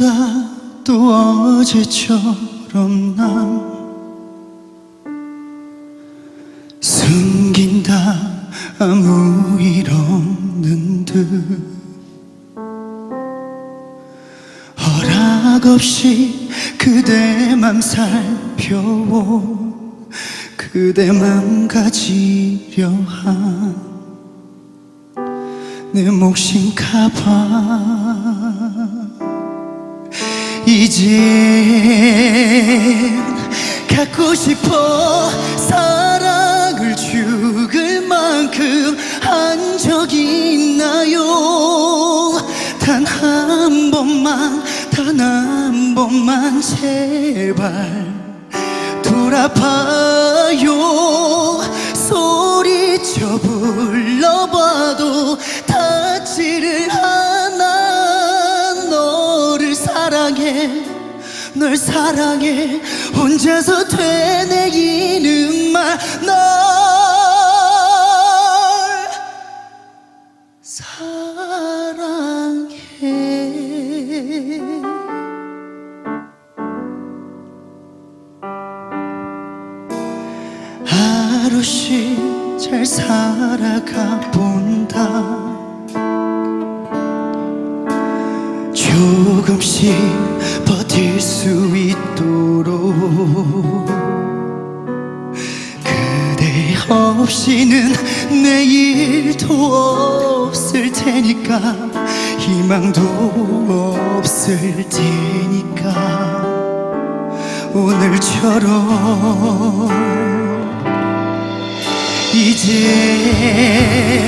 본다 또 어제처럼 난 숨긴다 아무 일 없는 듯 허락 없이 그대 맘 살펴오 그대 맘 가지려 한내 몫인 가봐 이젠 갖고 싶어 사랑을 죽을 만큼 한 적이 있나요? 단 한 번만 단 한 번만 제발 돌아봐요 사랑해 널 사랑해. 혼자서 되뇌이는 말널 사랑해. 하루씩 잘 살아가 본다 조금씩 버틸 수 있도록 그대 없이는 내일도 없을 테니까 희망도 없을 테니까. 오늘처럼 이제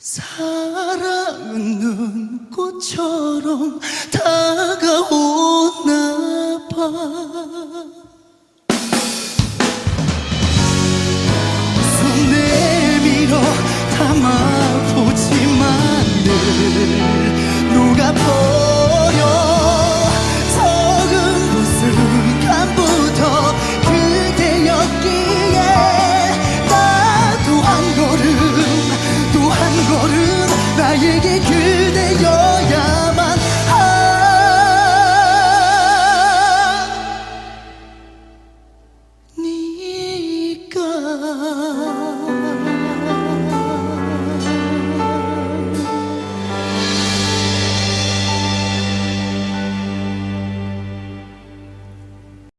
사랑은 눈꽃처럼 다가오나 봐. 손 내밀어 담아보지만을 녹아버 나에게 그대여야만 하니까